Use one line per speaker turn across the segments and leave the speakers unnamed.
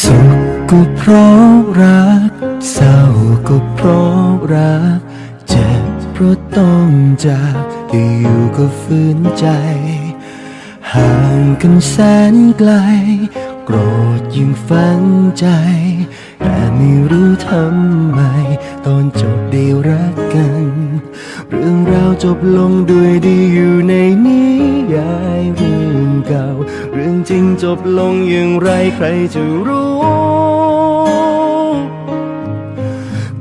สุขก็เพราะรัก เศร้าก็เพราะรัก เจ็บเพราะต้องจากแต่อยู่ก็ฝืนใจ ห่างกันแสนไกล โกรธยิ่งฝังใจ แต่ไม่รู้ทำไม ตอนจบได้รักกัน เรื่องราวจบลงด้วยดีอยู่ในนิยายเรื่องเก่า เรื่องจริงจบลงอย่างไรใครจะรู้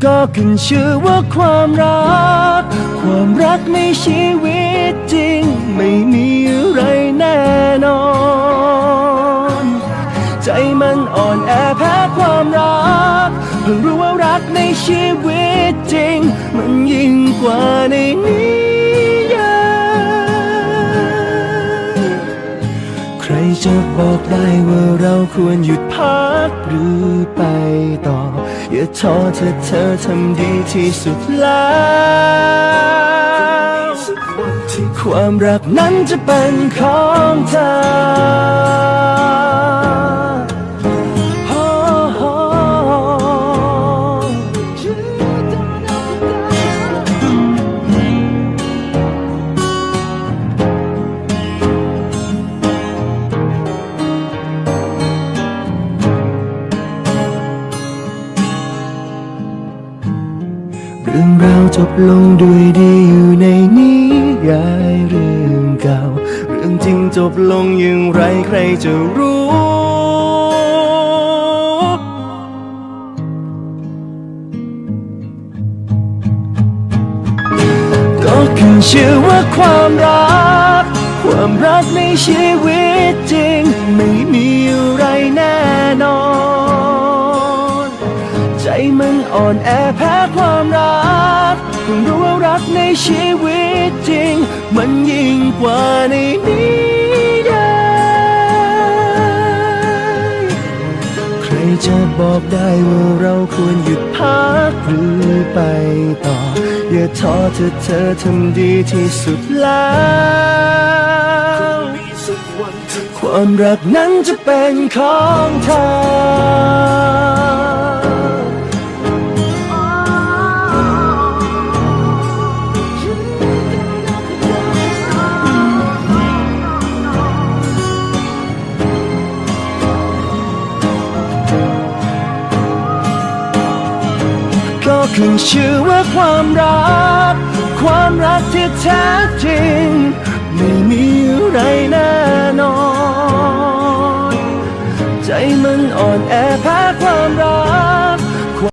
ก็ขึ้นชื่อว่าความรัก ความรักในชีวิตจริง ไม่มีอะไรแน่นอน ใจมันอ่อนแอแพ้ความรักเพิ่งรู้ว่ารักในชีวิตจริง มันยิ่งกว่าในนิ จะบอกได้ว่าเราควรหยุดพักหรือไปต่อ อย่าท้อเธอเธอทำดีที่สุดแล้วความรักนั้นจะเป็นของเธอ รื่องราวจบลงด้วยดีอยู่ในนิยายเรื่องเก่า เรื่องจริงจบลงอย่างไรใครจะรู้ ก็ขึ้นชื่อว่าความรัก ความรักในชีวิตจริง ไม่มีอะไรแน่นอน ใจมันอ่อนแอแพ้ความ ชีวิตจริง มันยิ่งกว่าในนิยายใครจะบอกได้ว่าเราควรหยุดพักหรือไปต่อ อย่าท้อเธอเธอทำดีที่สุดแล้วความรักนั้นจะเป็นของเธอ ขึ้นชื่อว่าความรัก ความรักที่แท้จริง ไม่มีอะไรแน่นอน ใจมันอ่อนแอแพ้ความ